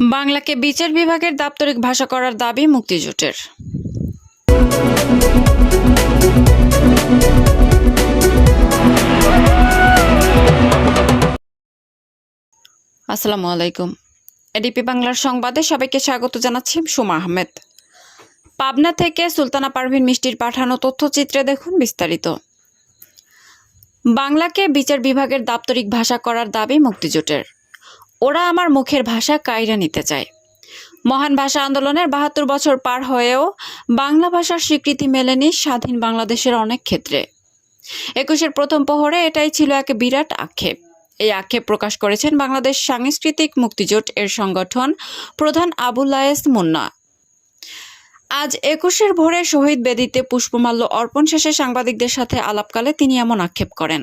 বাংলাকে বিচার বিভাগের দাপ্তরিক ভাষা করার দাবি মুক্তিজোটের। আসসালামু আলাইকুম। এডিপি বাংলার সংবাদে সবাইকে স্বাগত জানাচ্ছি সুমা আহমেদ। পাবনা থেকে সুলতানা পারভিন মিষ্টির পাঠানো তথ্যচিত্রে দেখুন বিস্তারিত। বাংলাকে বিচার বিভাগের দাপ্তরিক ভাষা করার দাবি মুক্তিজোটের। ওরা আমার মুখের ভাষা কায়রা নিতে চায়। মহান ভাষা আন্দোলনের বাহাত্তর বছর পার হয়েও বাংলা ভাষার স্বীকৃতি মেলেনি স্বাধীন বাংলাদেশের অনেক ক্ষেত্রে। একুশের প্রথম প্রহরে এটাই ছিল এক বিরাট আক্ষেপ। এই আক্ষেপ প্রকাশ করেছেন বাংলাদেশ সাংস্কৃতিক মুক্তিজোট এর সংগঠন প্রধান আবুল্লায়েস মুন্না। আজ একুশের ভোরে শহীদ বেদিতে পুষ্পমাল্য অর্পণ শেষে সাংবাদিকদের সাথে আলাপকালে তিনি এমন আক্ষেপ করেন।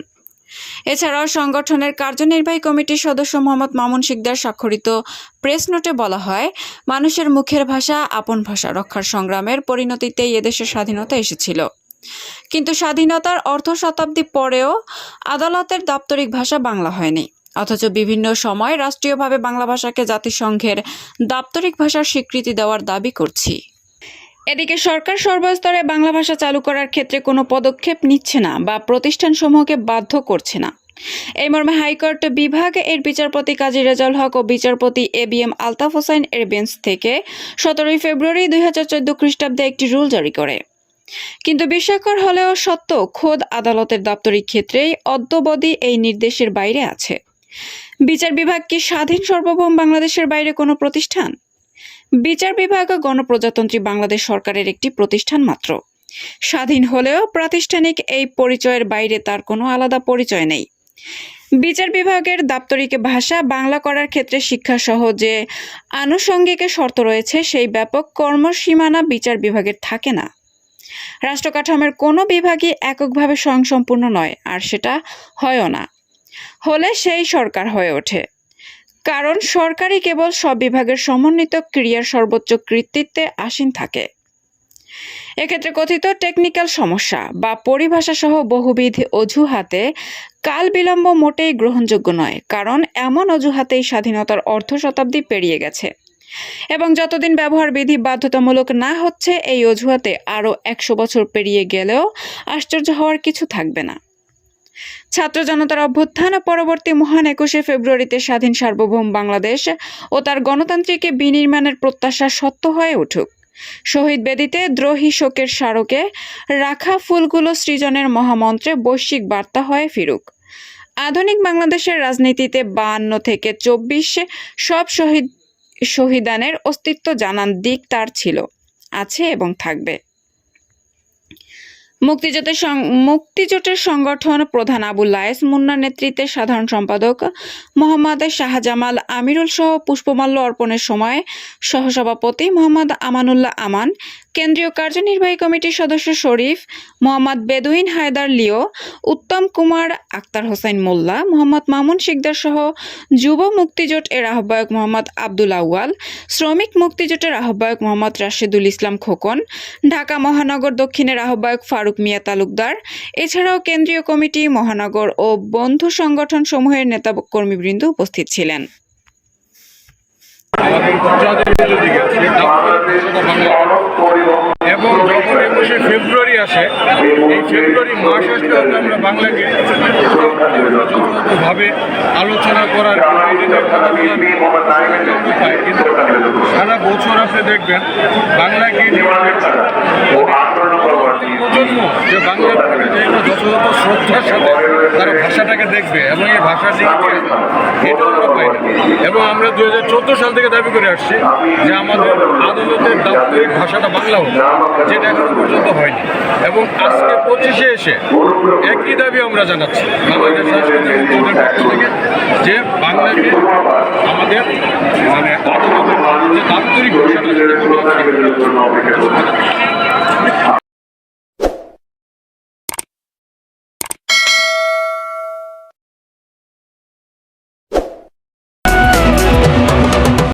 এছাড়াও সংগঠনের কার্যনির্বাহী কমিটির সদস্য মোহাম্মদ মামুন শিকদার স্বাক্ষরিত প্রেস নোটে বলা হয়, মানুষের মুখের ভাষা, আপন ভাষা রক্ষার সংগ্রামের পরিণতিতেই এদেশের স্বাধীনতা এসেছিল। কিন্তু স্বাধীনতার অর্ধ শতাব্দী পরেও আদালতের দাপ্তরিক ভাষা বাংলা হয়নি। অথচ বিভিন্ন সময় রাষ্ট্রীয়ভাবে বাংলা ভাষাকে জাতিসংঘের দাপ্তরিক ভাষার স্বীকৃতি দেওয়ার দাবি করছি। এদিকে সরকার সর্বস্তরে বাংলা ভাষা চালু করার ক্ষেত্রে কোনো পদক্ষেপ নিচ্ছে না বা প্রতিষ্ঠানসমূহকে বাধ্য করছে না। এই মর্মে হাইকোর্ট বিভাগ এর বিচারপতি কাজী রেজাউল হক ও বিচারপতি A B M Altaf Hossain এর বেঞ্চ থেকে সতেরোই ফেব্রুয়ারি দুই হাজার চোদ্দ খ্রিস্টাব্দে একটি রুল জারি করে। কিন্তু বিস্ময়কর হলেও সত্য, খোদ আদালতের দাপ্তরিক ক্ষেত্রেই অদ্যবধি এই নির্দেশের বাইরে আছে। বিচার বিভাগ কি স্বাধীন সার্বভৌম বাংলাদেশের বাইরে কোনো প্রতিষ্ঠান? বিচার বিভাগ গণপ্রজাতন্ত্রী বাংলাদেশ সরকারের একটি প্রতিষ্ঠান মাত্র। স্বাধীন হলেও প্রাতিষ্ঠানিক এই পরিচয়ের বাইরে তার কোনো আলাদা পরিচয় নেই। বিচার বিভাগের দাপ্তরিক ভাষা বাংলা করার ক্ষেত্রে শিক্ষা সহ যে আনুষঙ্গিক শর্ত রয়েছে, সেই ব্যাপক কর্মসীমানা বিচার বিভাগের থাকে না। রাষ্ট্র কাঠামোর কোনো বিভাগই এককভাবে স্বয়ংসম্পূর্ণ নয়, আর সেটা হয়ও না। হলে সেই সরকার হয়ে ওঠে। কারণ সরকারই কেবল সব বিভাগের সমন্বিত ক্রিয়ার সর্বোচ্চ কৃতিত্বে আসীন থাকে। এক্ষেত্রে কথিত টেকনিক্যাল সমস্যা বা পরিভাষা সহ বহুবিধ অজুহাতে কাল বিলম্ব মোটেই গ্রহণযোগ্য নয়, কারণ এমন অজুহাতেই স্বাধীনতার অর্ধ শতাব্দী পেরিয়ে গেছে। এবং যতদিন ব্যবহার বিধি বাধ্যতামূলক না হচ্ছে, এই অজুহাতে আরও একশো বছর পেরিয়ে গেলেও আশ্চর্য হওয়ার কিছু থাকবে না। ছাত্র জনতার অভ্যুত্থান পরবর্তী মহান একুশে ফেব্রুয়ারিতে স্বাধীন সার্বভৌম বাংলাদেশ ও তার গণতান্ত্রিক বিনির্মাণের প্রত্যাশা সত্য হয়ে উঠুক। শহীদ বেদিতে দ্রোহী শোকের স্মারকে রাখা ফুলগুলো সৃজনের মহামন্ত্রে বৈশ্বিক বার্তা হয়ে ফিরুক। আধুনিক বাংলাদেশের রাজনীতিতে বাহান্ন থেকে চব্বিশে সব শহীদ, শহীদানের অস্তিত্ব জানান দিক তার ছিল, আছে এবং থাকবে। মুক্তিজোটের মুক্তিজোটের সংগঠন প্রধান আবুল লায়েস, মুন্নার নেতৃত্বে সাধারণ সম্পাদক মোহাম্মদ শাহজামাল আমিরুল সহ পুষ্পমাল্য অর্পণের সময় সহসভাপতি মোহাম্মদ আমানুল্লাহ আমান কেন্দ্রীয় কার্যনির্বাহী কমিটির সদস্য শরীফ মোহাম্মদ বেদুইন হায়দার লিও, উত্তম কুমার আক্তার হোসেন মোল্লা, মোহাম্মদ মামুন শিকদার সহ যুব মুক্তিজোট এর আহ্বায়ক মোহাম্মদ আব্দুল আউয়াল, শ্রমিক মুক্তিজোটের আহ্বায়ক মোহাম্মদ রাশেদুল ইসলাম খোকন, ঢাকা মহানগর দক্ষিণের আহ্বায়ক ফারুক মিয়া তালুকদার। এছাড়াও কেন্দ্রীয় কমিটি, মহানগর ও বন্ধু সংগঠন সমূহের নেতা কর্মীবৃন্দ উপস্থিত ছিলেন আমাদের জাতির দিকে সেই দাপ্তরিক ভাষাটা বাংলা এবং যখন একুশে ফেব্রুয়ারি আসে, এই ফেব্রুয়ারি মাস আসলে আমরা বাংলাকে যথাযথভাবে আলোচনা করার। কিন্তু সারা বছর আপনি দেখবেন বাংলাকে প্রজন্ম, যে বাংলা যথাযথ শ্রদ্ধার সাথে তারা ভাষাটাকে দেখবে এবং এই ভাষার দিক এটা আমরা পাই না। এবং আমরা দু হাজার চোদ্দ সাল থেকে দাবি করে আসছি যে আমাদের আদালতের দাপ্তরিক ভাষাটা বাংলা হোক, যেটা এখনও পর্যন্ত হয়নি। এবং আজকে পঁচিশে এসে একই দাবি আমরা জানাচ্ছি পক্ষ থেকে, যে বাংলাকে আমাদের মানে আদালতের যে দাপ্তরিক ভাষাটা